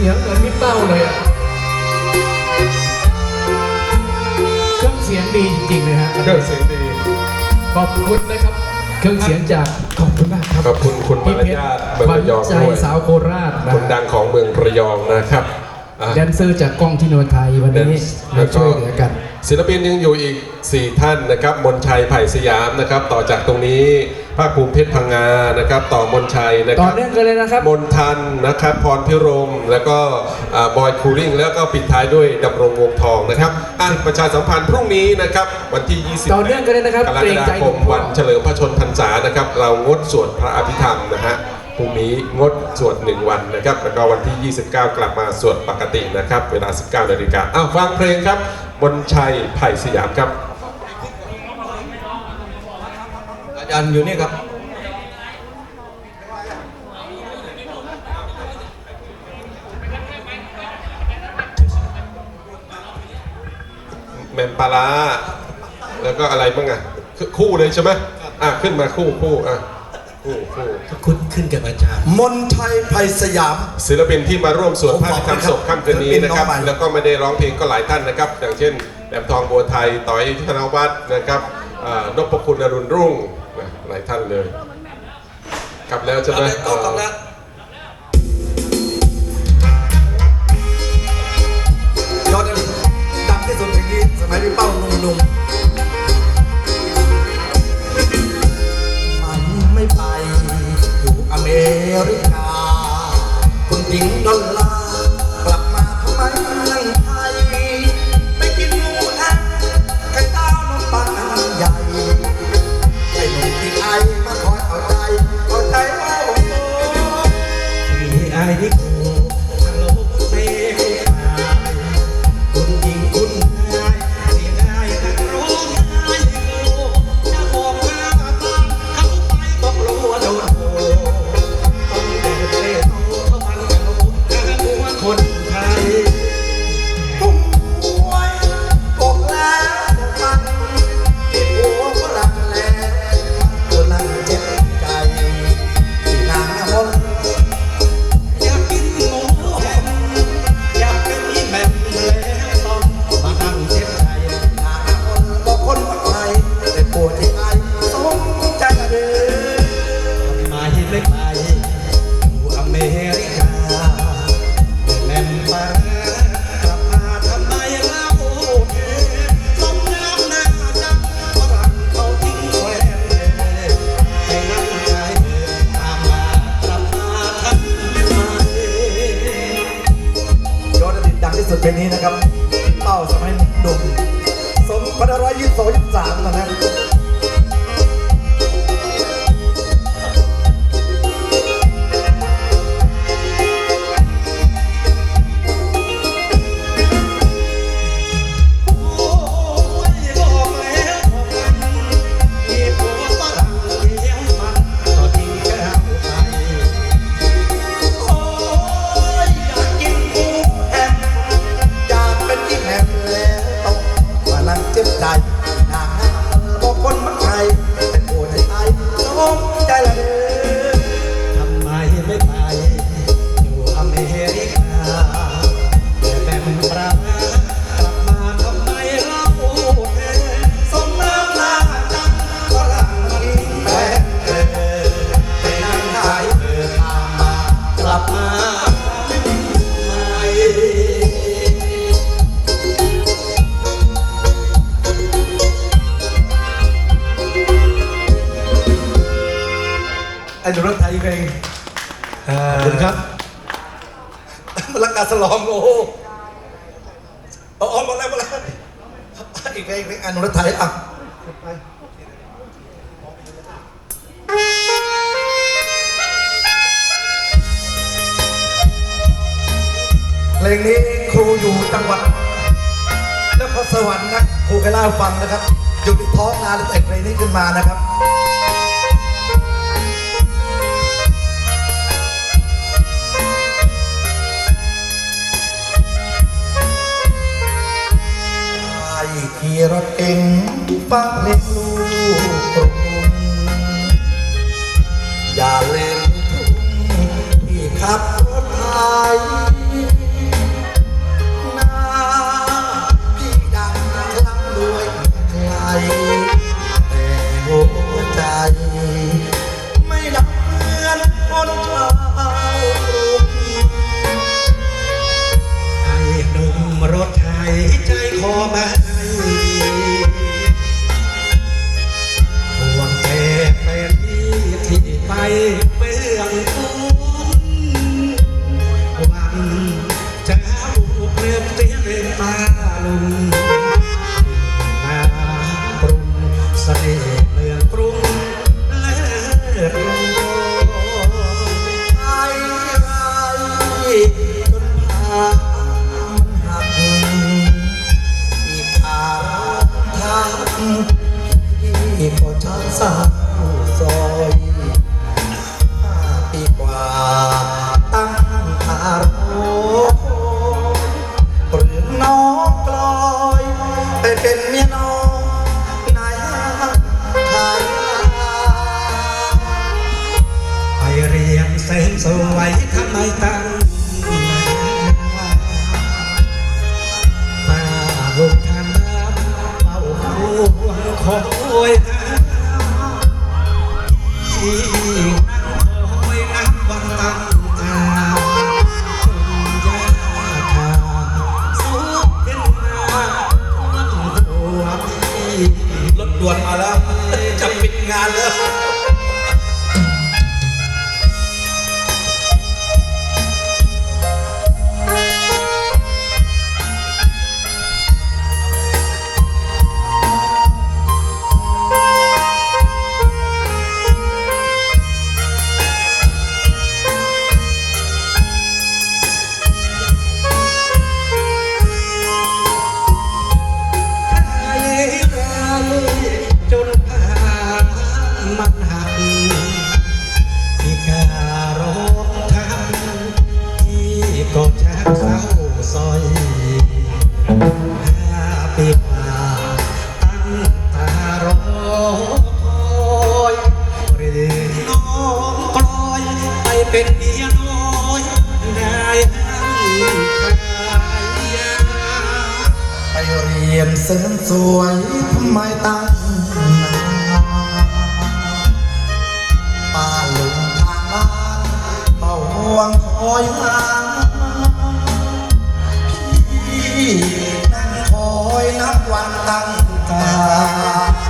เสียงเหมือนพี่เป้าเลยอะเครื่องเสียงดีจริงๆเลยฮะเครื่องเสียงดี ขอบคุณนะครับ เครื่องเสียงจากขอบคุณมากครับขอบคุณคุณพี่มารเพชรยาทเมืองขวัญระยองใจด้วยสาวโคราชนะคนดังของเมืองระยองนะครับอะแดนเซอร์จากกล้องที่โนไทยวันนี้มาช่วยเหลือกัน ศิลปินยังอยู่อีก 4 ท่านนะครับ มนชัยไผ่สยามนะครับ ต่อจากตรงนี้ ภาคภูมิเพชรพังงานะครับ ต่อมนชัยนะคต่อรับ เนื่องกันเลยนะครับ มนทันนะครับพรพิรม แล้วก็อ่าบอยคูริ่งแล้วก็ปิดท้ายด้วยดำรงวงทองนะครับอะประชาสัมพันธ์พรุ่งนี้นะครับ วันที่ 20ต่อเนื่องกันเลยนะครับกรเกรกงฎาใจคหลวมงพ่อ วันเฉลิมพระชนพรรษานะครับ เรางดสวดพระอภิธรรมนะฮะพรุ่งนี้งดสวด 1 วันนะครับ แล้วก็วันที่ 29 กลับมาสวดปกตินะครับ เวลา 19นาฬิกาอ้าวฟังเพลงครับมนชัยไผ่สยามครับ อาจารย์อยู่นี่ครับ แมมปลาร้าแล้วก็อะไรบ้างอะคือคู่เลยใช่ไหมอะขึ้นมาคู่คู่อะคู่คู่คุณขึ้นกับอาจารย์ มนชัยไผ่สยาม ศิลปินที่มาร่วมสวดผมพระขออบภิธรรมคุณครับศพค่ำคืนนี้นะครับศิลปินน้องใหม่แล้วก็ไม่ได้ร้องเพลงก็หลายท่านนะครับ อย่างเช่นแหลมทองบัวไทยต่อยธนวัฒน์นะครับอ่านพคุณอรุณรุ่งนะ หลายท่านเลย กลับแล้วใช่ไหมก็กลับแล้ว ครับ เป้าสมัยหนุ่มสมพันร้อยยี่สิบสองยี่สิบสามนะครับ ไอ้หนุ่มรักไทยเพลงขอบคุณครับ รักการสลองโอ้โหเอาออกมาแล้วมาแล้วอีกเพลงเพลงอนุรักษ์ไทยอะเพลงนี้ครูอยู่จังหวัดนครสวรรค์นะครูเคยเล่าให้ฟังนะครับ อยู่ที่ท้องนาแล้วแต่งเพลงนี้ขึ้นมานะครับ ขี่รถเก่งฟังเพลงลูกกรุงอย่าลืมทุ่งที่ขับรถไทย ที่พอช้างสาวซอยห้าปีกว่าตั้งทารกหรือน้องลอยไปเป็นเมียน้องนายหาไปเรียนเสริสวยทำไมตา รถด่วนมาแล้ว จะปิดงานแล้ว สวยทำไมตั้งนานป้าลุงทางบ้านเฝ้าห่วงคอยหาพี่นั่งคอยนับวันตั้งตา